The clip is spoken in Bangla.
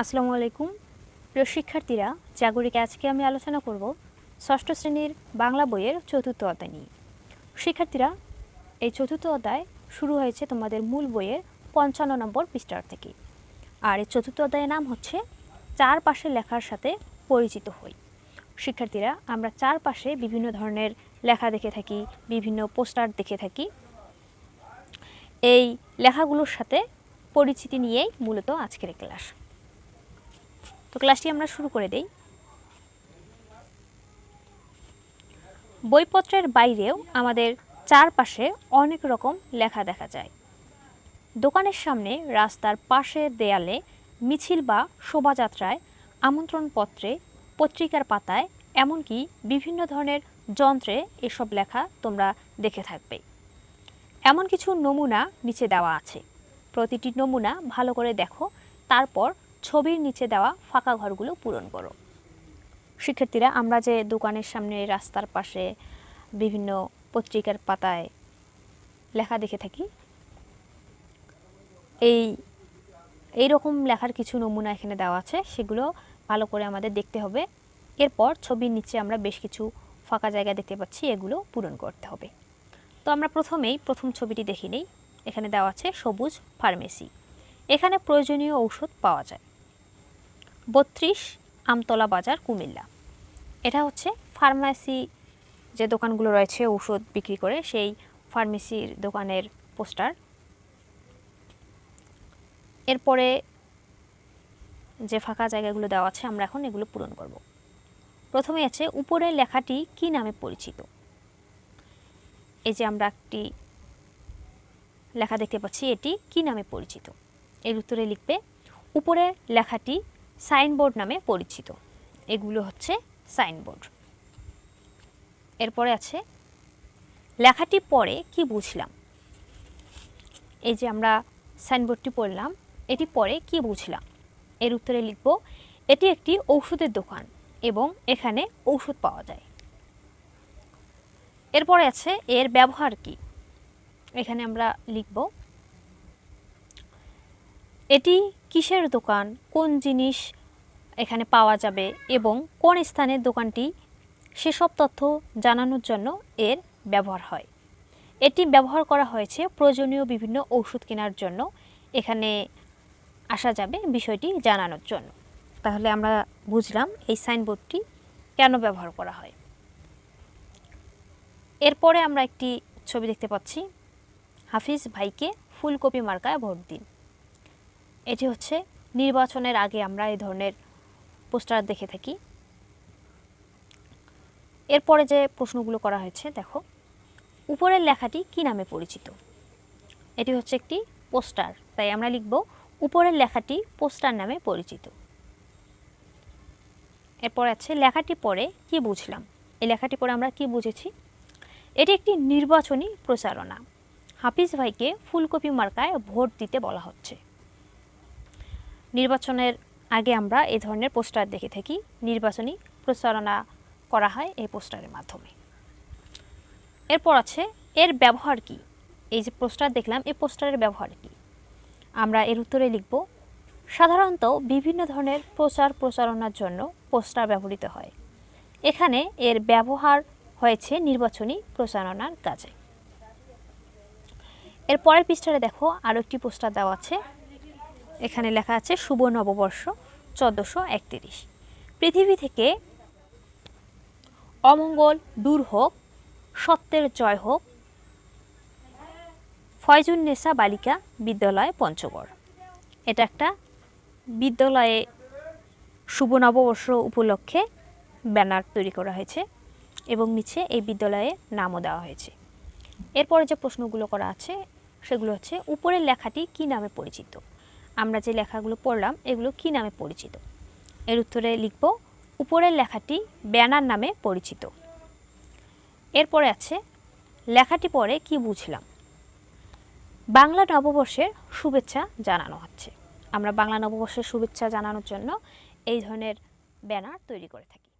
আসসালামু আলাইকুম। প্রিয় শিক্ষার্থীরা, জাগরিকে, আজকে আমি আলোচনা করব ষষ্ঠ শ্রেণির বাংলা বইয়ের চতুর্থ অধ্যায় নিয়ে। শিক্ষার্থীরা, এই চতুর্থ অধ্যায় শুরু হয়েছে তোমাদের মূল বইয়ের পঞ্চান্ন নম্বর পৃষ্ঠার থেকে। আর এই চতুর্থ অধ্যায়ের নাম হচ্ছে চারপাশে লেখার সাথে পরিচিত হই। শিক্ষার্থীরা, আমরা চারপাশে বিভিন্ন ধরনের লেখা দেখে থাকি, বিভিন্ন পোস্টার দেখে থাকি। এই লেখাগুলোর সাথে পরিচিতি নিয়েই মূলত আজকের ক্লাস। তো ক্লাসটি আমরা শুরু করে দেই। বইপত্রের বাইরেও আমাদের চারপাশে অনেক রকম লেখা দেখা যায়। দোকানের সামনে রাস্তার পাশে দেয়ালে মিছিল বা শোভাযাত্রায় আমন্ত্রণপত্রে, পত্রিকার পাতায়, এমনকি বিভিন্ন ধরনের যন্ত্রে এসব লেখা তোমরা দেখে থাকবে। এমন কিছু নমুনা নিচে দেওয়া আছে। প্রতিটি নমুনা ভালো করে দেখো, তারপর ছবির নিচে দেওয়া ফাঁকা ঘরগুলো পূরণ করো। শিক্ষার্থীরা, আমরা যে দোকানের সামনে রাস্তার পাশে বিভিন্ন পত্রিকার পাতায় লেখা দেখে থাকি, এই এই রকম লেখার কিছু নমুনা এখানে দেওয়া আছে, সেগুলো ভালো করে আমাদের দেখতে হবে। এরপর ছবির নিচে আমরা বেশ কিছু ফাঁকা জায়গা দেখতে পাচ্ছি, এগুলো পূরণ করতে হবে। তো আমরা প্রথমেই প্রথম ছবিটি দেখে নিই। এখানে দেওয়া আছে সবুজ ফার্মেসি। এখানে প্রয়োজনীয় ঔষধ পাওয়া যায়। বত্রিশ আমতলা বাজার, কুমিল্লা। এটা হচ্ছে ফার্মেসি যে দোকানগুলো রয়েছে ঔষধ বিক্রি করে, সেই ফার্মেসির দোকানের পোস্টার। এরপরে যে ফাঁকা জায়গাগুলো দেওয়া আছে, আমরা এখন এগুলো পূরণ করব। প্রথমে আছে উপরের লেখাটি কি নামে পরিচিত? এই যে আমরা একটি লেখা দেখতে পাচ্ছি, এটি কি নামে পরিচিত? এর উত্তরে লিখবে উপরের লেখাটি সাইনবোর্ড নামে পরিচিত। এগুলো হচ্ছে সাইনবোর্ড। এরপরে আছে, লেখাটি পড়ে কি বুঝলাম? এই যে আমরা সাইনবোর্ডটি পড়লাম, এটি পরে কি বুঝলাম? এর উত্তরে লিখব, এটি একটি ঔষধের দোকান এবং এখানে ঔষধ পাওয়া যায়। এরপরে আছে, এর ব্যবহার কি? এখানে আমরা লিখব এটি কিসের দোকান? কোন জিনিস এখানে পাওয়া যাবে? এবং কোন স্থানে দোকানটি? সেসব তথ্য জানানোর জন্য এর ব্যবহার হয়। এটি ব্যবহার করা হয়েছে প্রয়োজনীয় বিভিন্ন ঔষধ কেনার জন্য। এখানে আসা যাবে বিষয়টি জানানোর জন্য। তাহলে আমরা বুঝলাম এই সাইনবোর্ডটি কেন ব্যবহার করা হয়। এরপরে আমরা একটি ছবি দেখতে পাচ্ছি। হাফিজ ভাইকে ফুলকপি মার্কায় ভোট দিন। এটি হচ্ছে নির্বাচনের আগে আমরা এই ধরনের পোস্টার দেখে থাকি। এরপরে যে প্রশ্নগুলো করা হয়েছে, দেখো, উপরের লেখাটি কি নামে পরিচিত? এটি হচ্ছে একটি পোস্টার, তাই আমরা লিখব উপরের লেখাটি পোস্টার নামে পরিচিত। এরপর আছে, লেখাটি পড়ে কি বুঝলাম? এই লেখাটি পড়ে আমরা কি বুঝেছি? এটি একটি নির্বাচনী প্রচারণা। হাফিজ ভাইকে ফুলকপি মার্কায় ভোট দিতে বলা হচ্ছে। নির্বাচনের আগে আমরা এই ধরনের পোস্টার দেখে থাকি। নির্বাচনী প্রচারণা করা হয় এই পোস্টারের মাধ্যমে। এরপর আছে, এর ব্যবহার কি? এই যে পোস্টার দেখলাম, এই পোস্টারের ব্যবহার কি? আমরা এর উত্তরে লিখব, সাধারণত বিভিন্ন ধরনের প্রচার প্রচারণার জন্য পোস্টার ব্যবহৃত হয়। এখানে এর ব্যবহার হয়েছে নির্বাচনী প্রচারণার কাজে। এর পরের পৃষ্ঠারে দেখো, আরও একটি পোস্টার দেওয়া আছে এখানে লেখা আছে শুভ নববর্ষ, চোদ্দোশো একতিরিশ। পৃথিবী থেকে অমঙ্গল দূর হোক, সত্যের জয় হোক। ফয়জুন্নেসা বালিকা বিদ্যালয় পঞ্চগড়। এটা একটা বিদ্যালয়ে শুভ নববর্ষ উপলক্ষে ব্যানার তৈরি করা হয়েছে এবং নিচে এই বিদ্যালয়ে নামও দেওয়া হয়েছে। এরপরে যে প্রশ্নগুলো করা আছে, সেগুলো হচ্ছে, উপরের লেখাটি কি নামে পরিচিত? আমরা যে লেখাগুলো পড়লাম, এগুলো কি নামে পরিচিত? এর উত্তরে লিখব, উপরের লেখাটি ব্যানার নামে পরিচিত। এরপরে আছে, লেখাটি পড়ে কি বুঝলাম? বাংলা নববর্ষের শুভেচ্ছা জানানো হচ্ছে। আমরা বাংলা নববর্ষের শুভেচ্ছা জানানোর জন্য এই ধরনের ব্যানার তৈরি করে থাকি।